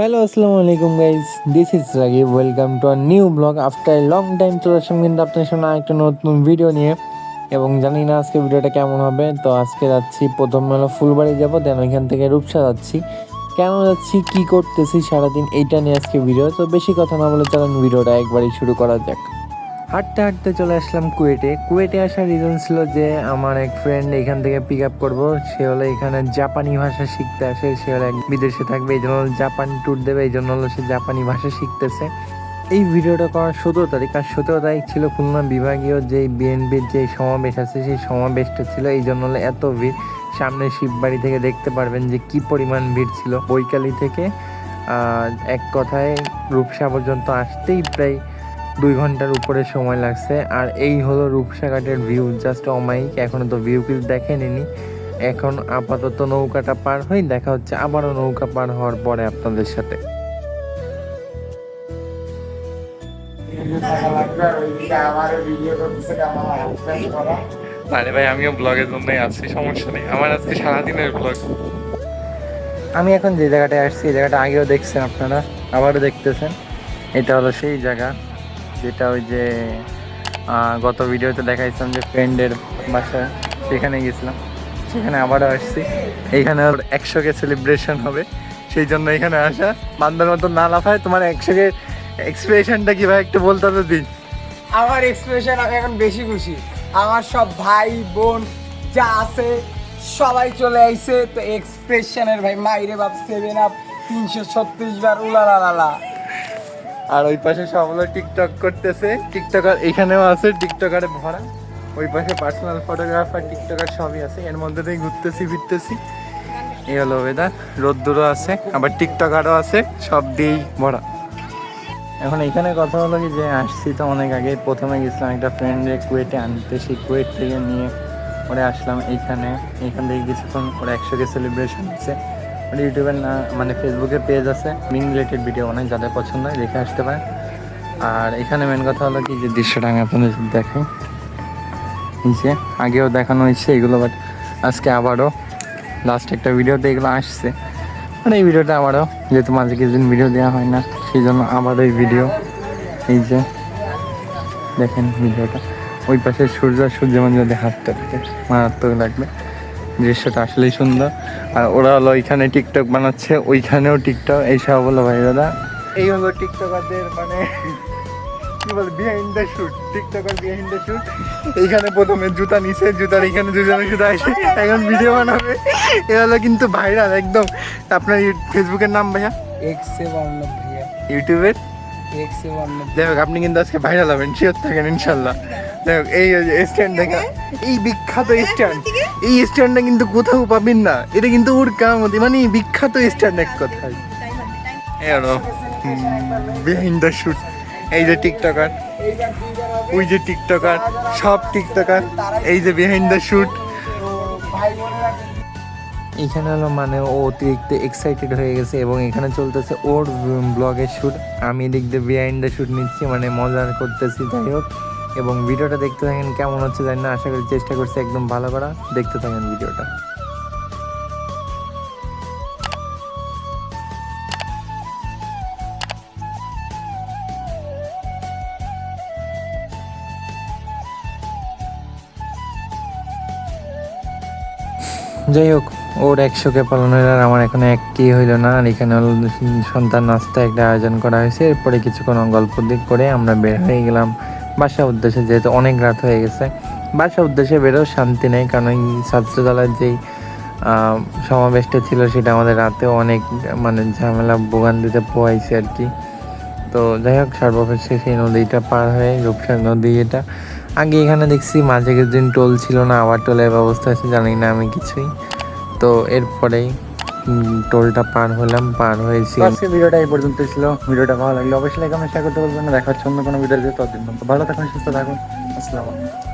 Hello আসসালামু আলাইকুম guys this is Ragi welcome to our new blog after long time চলে আসলাম কিন্তু আপনার সামনে একটা নতুন ভিডিও নিয়ে, এবং জানি না আজকে ভিডিওটা কেমন হবে, তো আজকে যাচ্ছি। প্রথম হলো ফুলবাড়ি যাব দেন ওইখান থেকে রূপসা যাচ্ছি। কেন যাচ্ছি, কী করতেছি, সারাদিন এইটা নিয়ে আজকে ভিডিও তো বেশি কথা না বলে চলেন ভিডিওটা একবারই শুরু করা যাক। হাঁটতে হাঁটতে চলে আসলাম কুয়েটে। কুয়েটে আসার রিজন ছিল যে, আমার এক ফ্রেন্ড এখান থেকে পিক আপ করব। সে হলো এখানে জাপানি ভাষা শিখতে আসে। সে হলো এক বিদেশে থাকবে, এই জন্য জাপানি ট্যুর দেবে, এই জন্য হলো সে জাপানি ভাষা শিখতেছে। এই ভিডিওটা করার সতেরো তারিখ, আর সতেরো তারিখ ছিল খুলনা বিভাগীয় যে বিএনপির যে সমাবেশ আছে, সেই সমাবেশটা ছিল। এই জন্য হলো এত ভিড়। সামনে শিববাড়ি থেকে দেখতে পারবেন যে কি পরিমাণ ভিড় ছিল। বৈকালি থেকে এক কথায় রূপসা পর্যন্ত আসতেই প্রায় দুই ঘণ্টার উপরে সময় লাগছে। আর এই হলো রূপসাঘাটের ভিউ জাস্ট অমাইক এখনও তো ভিউ কিছু দেখেনি এখন আপাতত নৌকাটা পার হই দেখা হচ্ছে আবারও নৌকা পার হওয়ার পরে আপনাদের সাথে। আরে ভাই আমিও ব্লগের জন্যই আছি সমস্যা নেই। আমার আজকে সারাদিনের ব্লগ আমি এখন যে জায়গাটায় আসছি এই জায়গাটা আগেও দেখছেন আপনারা আবারও দেখতেছেন। এটা হলো সেই জায়গা। যেটা ওই যে গত ভিডিওতে দেখাইছিলাম যে ফ্রেন্ডের বাসায়, সেখানে গেছিলাম। সেখানে আবারও আসছি। এইখানে একশো কে সেলিব্রেশন হবে। সেই জন্য এখানে আসা। বান্দার মতো না লাফায়, তোমার একশো কে এক্সপ্রেশনটা কি ভাই? একটু বলতে তো দিন আমার এক্সপ্রেশন আমি এখন বেশি খুশি। আমার সব ভাই, বোন যা আছে, সবাই চলে আইছে। তো এক্সপ্রেশনের ভাই, মাইরে বাপ সেভেন আপ তিনশো ছত্রিশ বার উলালালা আর ওই পাশে সব হলো টিকটক করতেছে। টিকটকার এখানেও আছে, টিকটকারে ভরা। ওই পাশে পার্সোনাল ফটোগ্রাফার টিকটকার সবই আছে। এর মধ্যে দিয়ে ঘুরতেছি, ফিরতেছি। এই হলো ওয়েদার রোদ্দুরও আছে, আবার টিকটকারও আছে, সব দিয়েই ভরা। এখন এখানে কথা হলো কি যে, আসছি তো অনেক আগে প্রথমে গেছিলাম একটা ফ্রেন্ডে কুয়েটে আনতে, সেই কুয়েট থেকে নিয়ে পরে আসলাম এইখানে এইখান থেকে কিছুক্ষণ ওরা একশোকে সেলিব্রেশন হচ্ছে। ওর ইউটিউবের না মানে ফেসবুকের পেজ আছে। মিন রিলেটেড ভিডিও অনেক যাদের পছন্দ হয় দেখে আসতে পারেন। আর এখানে মেন কথা হলো কি যে দৃশ্যটা আমি আপনাদের দেখাই। যে, আগেও দেখানো হয়েছে এগুলো বাট আজকে আবারও লাস্ট একটা ভিডিওতে এগুলো আসছে। মানে এই ভিডিওটা আবারও যেহেতু মাঝে কিছুদিন ভিডিও দেওয়া হয় না, সেই জন্য আবারও এই ভিডিও এই যে, দেখেন ভিডিওটা ওই পাশে সূর্য সূর্য মন্দিরে হাঁটতে থাকে। মারাত্মক লাগবে। দৃশ্যটা আসলেই সুন্দর। আর ওরা হলো ওইখানে টিকটক বানাচ্ছে ওইখানেও টিকটক। এইসব হলো ভাই দাদা। এই হলো টিকটকারদের মানে কি বলে behind the shoot TikToker behind the shoot এইখানে প্রথমে জুতা নিছে জুতার এখানে দুজনে জুতা এসে এখন ভিডিও বানাবে। এ হলো কিন্তু ভাইরাল একদম। আপনার ফেসবুকের নাম ভাইয়া? এক্স এ অর্ণব ভাইয়া। ইউটিউবের এক্স এ অর্ণব যাই হোক আপনি কিন্তু আজকে ভাইরাল হবেন শিওর থাকেন ইনশাল্লাহ। যাই হোক এই স্ট্যান্ড দেখা এই বিখ্যাত স্ট্যান্ড এই স্ট্যান্ডটা কিন্তু কোথাও পাবেন না। এটা কিন্তু ওর কামতি মানে বিখ্যাত স্ট্যান্ড এক কথায়। বিহাইন্ড দ্য শুট এই যে টিকটকার ওই যে টিকটকার সব টিকটকার এই যে বিহাইন্ড দ্য শুট এখানে হলো মানে ও অতিরিক্ত এক্সাইটেড হয়ে গেছে এবং এখানে চলতেছে ওর ব্লগের শ্যুট আমি এদিক দিয়ে বিহাইন্ড দ্য শ্যুট নিচ্ছি মানে মজা করতেছি, যাই হোক। এবং ভিডিওটা দেখতে থাকেন কেমন হচ্ছে জানি না, আশা করি চেষ্টা করছি একদম ভালো করা। দেখতে থাকেন ভিডিওটা। যাই হোক, ওর একশোকে পালনের আর আমার এখানে একটি হইল না, আর এখানে সন্তান নাস্তা একটা আয়োজন করা হয়েছে। এরপরে কিছুক্ষণ গল্প দিক করে আমরা বের হয়ে গেলাম। বাসা উদ্দেশ্যে যেহেতু অনেক রাত হয়ে গেছে বাসা উদ্দেশ্যে বেরো শান্তি নেই, কারণ এই ছাত্রদলের যেই সমাবেশটা ছিল সেটা আমাদের রাতেও অনেক মানে ঝামেলা, ভোগান্তিতে পোয়াইছে আর কি। তো যাই হোক, সর্বশেষে সেই নদীটা পার হয়ে, রূপসা নদী এটা। আগে এখানে দেখছি মাঝে কিছুদিন টোল ছিল না, আবার টোলের ব্যবস্থা আছে, জানি না আমি কিছুই। তো এরপরেই টোলটা পার হলাম, পার হয়েছি। আজকে ভিডিওটা এই পর্যন্ত ছিল। ভিডিওটা ভালো লাগলে অবশ্যই লাইক কমেন্ট শেয়ার করতে বলবেন না। দেখা হচ্ছে অন্য কোনো ভিডিওতে। ততদিন ভালো থাকুন, সুস্থ থাকুন। আসসালামু আলাইকুম।